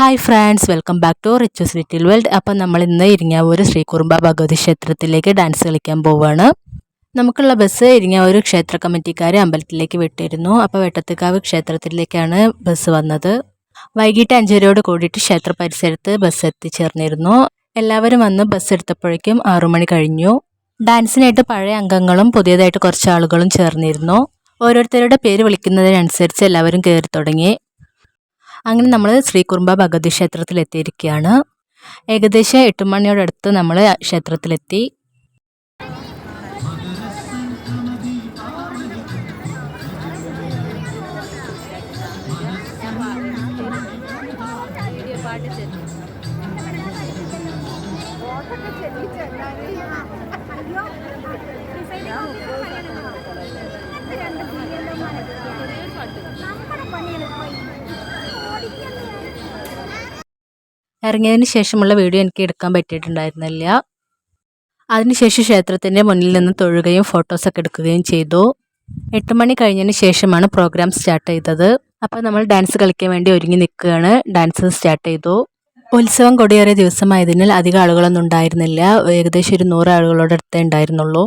Hi friends welcome back to riches little world അപ്പം നമ്മൾ ഇന്ന് ഇരിങ്ങാവൂർ ശ്രീ കുറുമ്പ ഭഗവതി ക്ഷേത്രത്തിലേക്ക് ഡാൻസ് കളിക്കാൻ പോവുകയാണ് നമുക്കുള്ള ബസ് ഇരിങ്ങാവൂർ ക്ഷേത്ര കമ്മിറ്റിക്കാർ അമ്പലത്തിലേക്ക് വിട്ടിരുന്നു. അപ്പോൾ വെട്ടത്തുകാവ് ക്ഷേത്രത്തിലേക്കാണ് ബസ് വന്നത്. വൈകിട്ട് അഞ്ചരയോട് കൂടിയിട്ട് ക്ഷേത്ര പരിസരത്ത് ബസ് എത്തിച്ചേർന്നിരുന്നു. എല്ലാവരും വന്ന് ബസ് എടുത്തപ്പോഴേക്കും ആറുമണി കഴിഞ്ഞു. ഡാൻസിനായിട്ട് പഴയ അംഗങ്ങളും പുതിയതായിട്ട് കുറച്ച് ആളുകളും ചേർന്നിരുന്നു. ഓരോരുത്തരുടെ പേര് വിളിക്കുന്നതിനനുസരിച്ച് എല്ലാവരും കയറി തുടങ്ങി. അങ്ങനെ നമ്മൾ ശ്രീ കുറുമ്പ ഭഗവതി ക്ഷേത്രത്തിൽ എത്തിയിരിക്കുകയാണ് ഏകദേശം എട്ട് മണിയോടടുത്ത് നമ്മൾ ക്ഷേത്രത്തിലെത്തി. ഇറങ്ങിയതിന് ശേഷമുള്ള വീഡിയോ എനിക്ക് എടുക്കാൻ പറ്റിയിട്ടുണ്ടായിരുന്നില്ല. അതിനുശേഷം ക്ഷേത്രത്തിന്റെ മുന്നിൽ നിന്ന് തൊഴുകയും ഫോട്ടോസൊക്കെ എടുക്കുകയും ചെയ്തു. എട്ട് മണി കഴിഞ്ഞതിന് ശേഷമാണ് പ്രോഗ്രാം സ്റ്റാർട്ട് ചെയ്തത്. അപ്പോൾ നമ്മൾ ഡാൻസ് കളിക്കാൻ വേണ്ടി ഒരുങ്ങി നിൽക്കുകയാണ്. ഡാൻസ് സ്റ്റാർട്ട് ചെയ്തു. ഉത്സവം കൊടിയേറിയ ദിവസമായതിനാൽ അധികം ആളുകളൊന്നും ഉണ്ടായിരുന്നില്ല. ഏകദേശം ഒരു നൂറ് ആളുകളോടടുത്തേ ഉണ്ടായിരുന്നുള്ളൂ.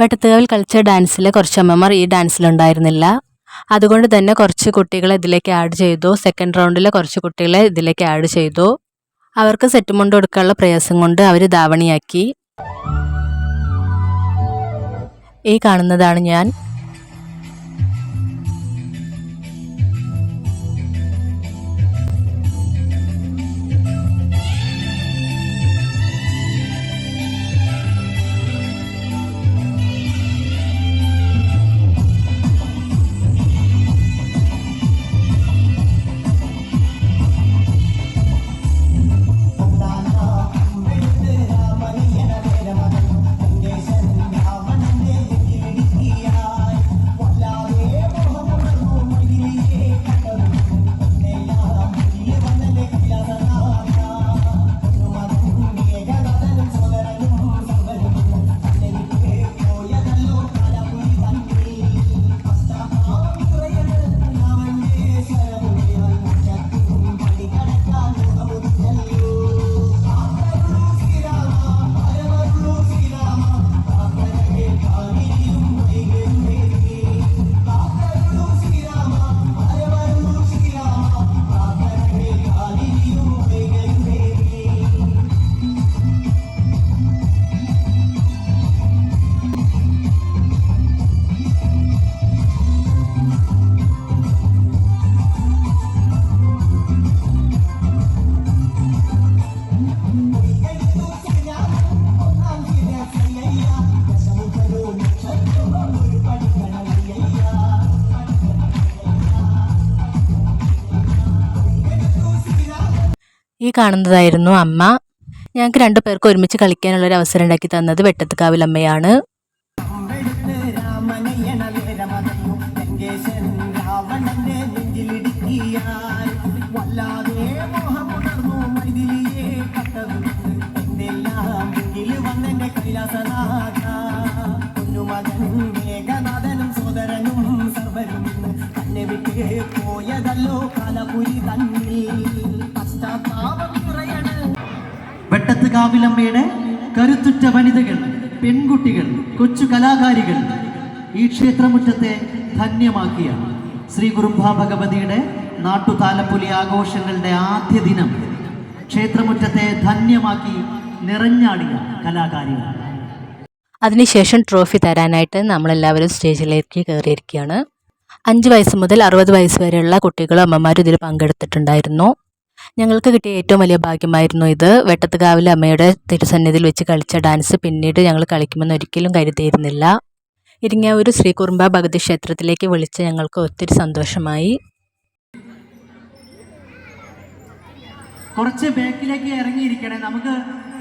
വെട്ടത്തുകാവിൽ കളിച്ച ഡാൻസിൽ കുറച്ച് അമ്മമാർ ഈ ഡാൻസിലുണ്ടായിരുന്നില്ല അതുകൊണ്ട് തന്നെ കുറച്ച് കുട്ടികളെ ഇതിലേക്ക് ആഡ് ചെയ്തു. സെക്കൻഡ് റൗണ്ടിൽ കുറച്ച് കുട്ടികളെ ഇതിലേക്ക് ആഡ് ചെയ്തു. അവർക്ക് സെറ്റ് മുണ്ട് കൊടുക്കാനുള്ള പ്രയാസം കൊണ്ട് അവർ ധാവണിയാക്കി ഈ കാണുന്നതാണ് ഞാൻ. ഈ കാണുന്നതായിരുന്നു അമ്മ. ഞങ്ങൾക്ക് രണ്ടു പേർക്ക് ഒരുമിച്ച് കളിക്കാനുള്ള ഒരു അവസരം ഉണ്ടാക്കി തന്നത് വെട്ടത്തുകാവിലമ്മയാണ് അമ്പെടുത്ത് വെട്ടത്തുകാവിലമ്മയുടെ കരുത്തുറ്റ വനിതകൾ പെൺകുട്ടികൾ കൊച്ചു കലാകാരികൾ ഈ ക്ഷേത്രമുറ്റത്തെ ധന്യമാക്കിയ ശ്രീ കുറുംബ ഭഗവതിയുടെ നാട്ടുതാലപ്പൊലി ആഘോഷങ്ങളുടെ ആദ്യ ദിനം ക്ഷേത്രമുറ്റത്തെ ധന്യമാക്കി നിറഞ്ഞാടിയ കലാകാരികൾ. അതിനുശേഷം ട്രോഫി തരാനായിട്ട് നമ്മളെല്ലാവരും സ്റ്റേജിലേക്ക് കയറിയിരിക്കുകയാണ്. അഞ്ച് വയസ്സ് മുതൽ അറുപത് വയസ്സ് വരെയുള്ള കുട്ടികളും അമ്മമാരും ഇതിൽ പങ്കെടുത്തിട്ടുണ്ടായിരുന്നു. ഞങ്ങൾക്ക് കിട്ടിയ ഏറ്റവും വലിയ ഭാഗ്യമായിരുന്നു ഇത്. വെട്ടത്തുകാവിലെ അമ്മയുടെ തിരുസന്നിധിയിൽ വെച്ച് കളിച്ച ഡാൻസ് പിന്നീട് ഞങ്ങൾ കളിക്കുമെന്ന് ഒരിക്കലും കരുതിയിരുന്നില്ല. ഇരിങ്ങാവൂർ ശ്രീ കുറുമ്പ ഭഗതി ക്ഷേത്രത്തിലേക്ക് വിളിച്ച് ഞങ്ങൾക്ക് ഒത്തിരി സന്തോഷമായി. കുറച്ച് ബാക്കിലേക്ക് ഇറങ്ങിയിരിക്കണേ. നമുക്ക്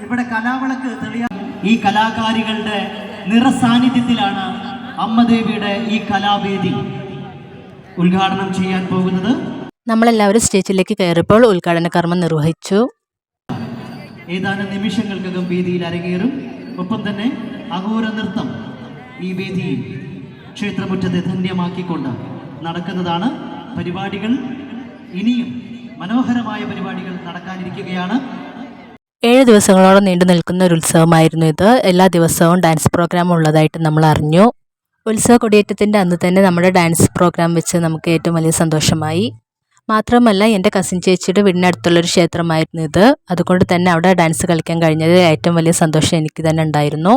ഇവിടെ കലാവിളക്ക് തെളിയാ. ഈ കലാകാരികളുടെ നിറസാന്നിധ്യത്തിലാണ് അമ്മദേവിയുടെ ഈ കലാവേദി ഉദ്ഘാടനം ചെയ്യാൻ പോകുന്നത്. നമ്മളെല്ലാവരും സ്റ്റേജിലേക്ക് കയറിയപ്പോൾ ഉദ്ഘാടന കർമ്മം നിർവഹിച്ചു. ഏതാനും നിമിഷങ്ങൾക്കകം വേദിയിൽ അരങ്ങേറും. ഒപ്പം തന്നെ അഘോര നൃത്തം ഈ വേദിയിൽ ക്ഷേത്രമുറ്റത്തെ ധന്യമാക്കിക്കൊണ്ട് നടക്കുന്നതാണ് പരിപാടികൾ. ഇനിയും മനോഹരമായ പരിപാടികൾ നടക്കാനിരിക്കുകയാണ്. ഏഴ് ദിവസങ്ങളോളം നീണ്ടു നിൽക്കുന്ന ഒരു ഉത്സവമായിരുന്നു ഇത്. എല്ലാ ദിവസവും ഡാൻസ് പ്രോഗ്രാം ഉള്ളതായിട്ട് നമ്മൾ അറിഞ്ഞു. ഉത്സവ കൊടിയേറ്റത്തിന്റെ അന്ന് തന്നെ നമ്മുടെ ഡാൻസ് പ്രോഗ്രാം വെച്ച് നമുക്ക് ഏറ്റവും വലിയ സന്തോഷമായി. മാത്രമല്ല എന്റെ കസിൻ ചേച്ചിയുടെ വീടിനടുത്തുള്ളൊരു ക്ഷേത്രമായിരുന്നു ഇത്. അതുകൊണ്ട് തന്നെ അവിടെ ഡാൻസ് കളിക്കാൻ കഴിഞ്ഞത് ഏറ്റവും വലിയ സന്തോഷം എനിക്ക് തന്നെ ഉണ്ടായിരുന്നു.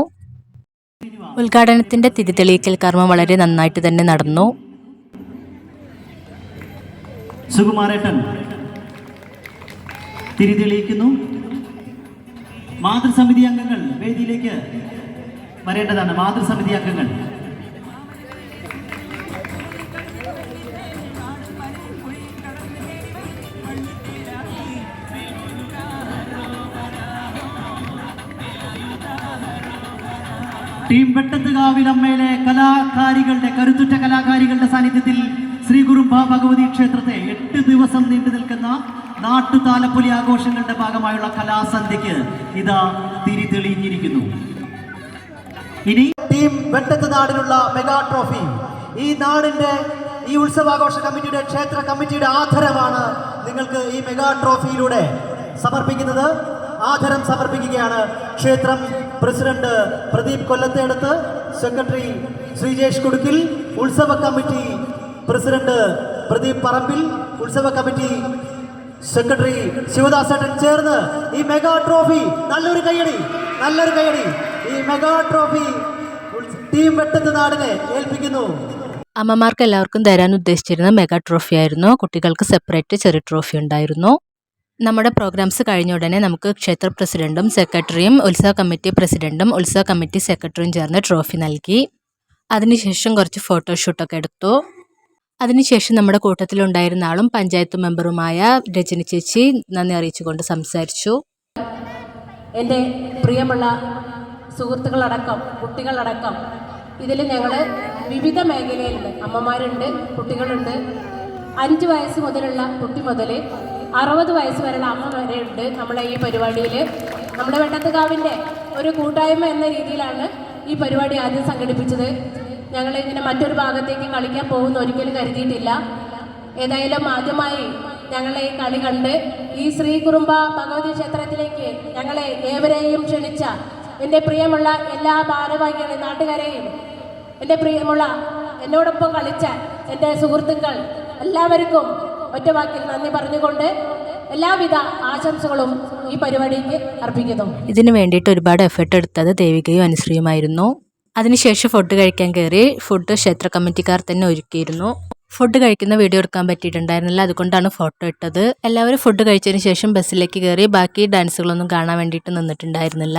ഉദ്ഘാടനത്തിന്റെ തിരിതെളിയിക്കൽ കർമ്മം വളരെ നന്നായിട്ട് തന്നെ നടന്നു. സുകുമാരേട്ടൻ മാതൃസമിതി അംഗങ്ങൾ വേദിയിലേക്ക് വരേണ്ടതാണ് മാതൃസമിതി അംഗങ്ങൾ. ടീം വെട്ടത്തുകാവിലമ്മയിലെ കലാകാരികളുടെ കരുത്തുറ്റ കലാകാരികളുടെ സാന്നിധ്യത്തിൽ ശ്രീ ഗുരുംബ ഭഗവതി ക്ഷേത്രത്തെ എട്ട് ദിവസം നീണ്ടു നിൽക്കുന്ന നാട്ടുതാലപ്പൊലി ആഘോഷങ്ങളുടെ ഭാഗമായുള്ള കലാസന്ധ്യക്ക് ഇതാ തിരി തെളിഞ്ഞിരിക്കുന്നു ഇനി ടീം വെട്ടത്ത് നാടിനുള്ള മെഗാ ട്രോഫി. ഈ നാടിന്റെ ഈ ഉത്സവാഘോഷ കമ്മിറ്റിയുടെ ക്ഷേത്ര കമ്മിറ്റിയുടെ ആധാരമാണ് നിങ്ങൾക്ക് ഈ മെഗാ ട്രോഫിയിലൂടെ സമർപ്പിക്കുന്നത്. ആദരം സമർപ്പിക്കുകയാണ് ക്ഷേത്രം പ്രസിഡന്റ് പ്രദീപ് കൊല്ലത്തേടത്ത് സെക്രട്ടറി ശ്രീജേഷ് കുടുക്കിൽ ഉത്സവ കമ്മിറ്റി പ്രസിഡന്റ് പ്രദീപ് പറമ്പിൽ ഉത്സവ കമ്മിറ്റി സെക്രട്ടറി ശിവദാസേട്ടൻ ചേർന്ന് ഈ മെഗാ ട്രോഫി നല്ലൊരു കൈയടി നല്ലൊരു കൈയടി ഈ മെഗാ ട്രോഫി ടീം വെട്ടത്ത് നാടിനെ ഏൽപ്പിക്കുന്നു. അമ്മമാർക്ക് എല്ലാവർക്കും തരാൻ ഉദ്ദേശിച്ചിരുന്ന മെഗാ ട്രോഫി ആയിരുന്നു കുട്ടികൾക്ക് സെപ്പറേറ്റ് ചെറിയ ട്രോഫി ഉണ്ടായിരുന്നു. നമ്മുടെ പ്രോഗ്രാംസ് കഴിഞ്ഞ ഉടനെ നമുക്ക് ക്ഷേത്ര പ്രസിഡന്റും സെക്രട്ടറിയും ഉത്സവ കമ്മിറ്റി പ്രസിഡന്റും ഉത്സവ കമ്മിറ്റി സെക്രട്ടറിയും ചേർന്ന് ട്രോഫി നൽകി. അതിനുശേഷം കുറച്ച് ഫോട്ടോഷൂട്ടൊക്കെ എടുത്തു. അതിനുശേഷം നമ്മുടെ കൂട്ടത്തിലുണ്ടായിരുന്ന ആളും പഞ്ചായത്ത് മെമ്പറുമായ രജനി ചേച്ചി നന്ദി അറിയിച്ചുകൊണ്ട് സംസാരിച്ചു. എന്റെ പ്രിയമുള്ള സുഹൃത്തുക്കളടക്കം കുട്ടികളടക്കം ഇതിൽ ഞങ്ങൾ വിവിധ മേഖലയിലുണ്ട്. അമ്മമാരുണ്ട് കുട്ടികളുണ്ട്. അഞ്ച് വയസ്സ് മുതലുള്ള കുട്ടി മുതൽ അറുപത് വയസ്സ് വരെയുള്ള അമ്മ വരെ ഉണ്ട് നമ്മളെ ഈ പരിപാടിയിൽ നമ്മുടെ വെട്ടത്തുകാവിന്റെ ഒരു കൂട്ടായ്മ എന്ന രീതിയിലാണ് ഈ പരിപാടി ആദ്യം സംഘടിപ്പിച്ചത്. ഞങ്ങൾ ഇങ്ങനെ മറ്റൊരു ഭാഗത്തേക്ക് കളിക്കാൻ പോകുന്ന ഒരിക്കലും കരുതിയിട്ടില്ല. ഏതായാലും ആദ്യമായി ഞങ്ങളെ ഈ കളി കണ്ട് ഈ ശ്രീകുറുമ്പ ഭഗവതി ക്ഷേത്രത്തിലേക്ക് ഞങ്ങളെ ഏവരെയും ക്ഷണിച്ച എന്റെ പ്രിയമുള്ള എല്ലാ ഭാരവാഹികളെയും നാട്ടുകാരെയും എന്റെ പ്രിയമുള്ള എന്നോടൊപ്പം കളിച്ച എന്റെ സുഹൃത്തുക്കൾ എല്ലാവർക്കും ഒറ്റവാക്കിൽ നന്ദി പറഞ്ഞുകൊണ്ട് എല്ലാവിധ ആശംസകളും ഈ പരിപാടിക്ക് അർപ്പിക്കുന്നു. ഇതിനു വേണ്ടിയിട്ട് ഒരുപാട് എഫേർട്ട് എടുത്തത് ദേവികയും അനുശ്രീയുമായിരുന്നു. അതിനുശേഷം ഫുഡ് കഴിക്കാൻ കയറി ഫുഡ് ക്ഷേത്ര കമ്മിറ്റിക്കാർ തന്നെ ഒരുക്കിയിരുന്നു. ഫുഡ് കഴിക്കുന്ന വീഡിയോ എടുക്കാൻ പറ്റിയിട്ടുണ്ടായിരുന്നില്ല. അതുകൊണ്ടാണ് ഫോട്ടോ ഇട്ടത്. എല്ലാവരും ഫുഡ് കഴിച്ചതിന് ശേഷം ബസ്സിലേക്ക് കയറി. ബാക്കി ഡാൻസുകളൊന്നും കാണാൻ വേണ്ടിയിട്ട് നിന്നിട്ടുണ്ടായിരുന്നില്ല.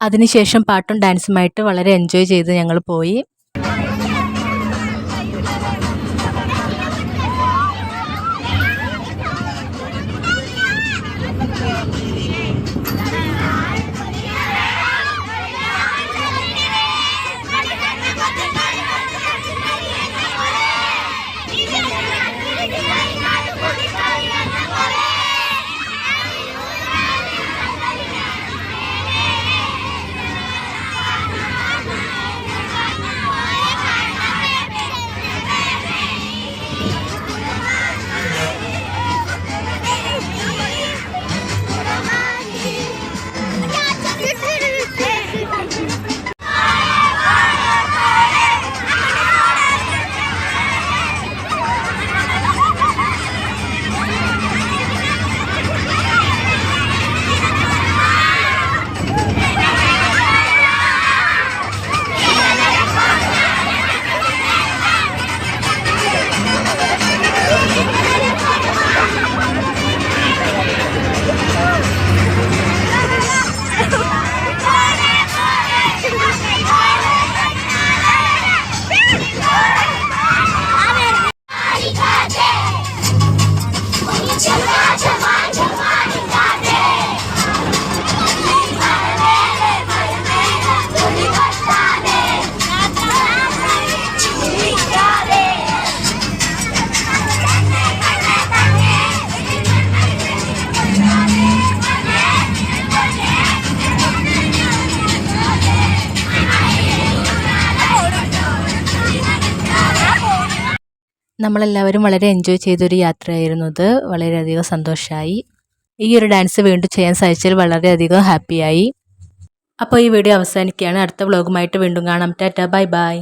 അതിനുശേഷം പാട്ടും ഡാൻസുമായിട്ട് വളരെ എൻജോയ് ചെയ്ത് ഞങ്ങൾ പോയി. നമ്മളെല്ലാവരും വളരെ എൻജോയ് ചെയ്തൊരു യാത്രയായിരുന്നു ഇത് വളരെയധികം സന്തോഷമായി ഈ ഒരു ഡാൻസ് വീണ്ടും ചെയ്യാൻ സാധിച്ചതിൽ വളരെയധികം ഹാപ്പിയായി അപ്പോൾ ഈ വീഡിയോ അവസാനിക്കുകയാണ്. അടുത്ത വ്ളോഗുമായിട്ട് വീണ്ടും കാണാം. Tata bye bye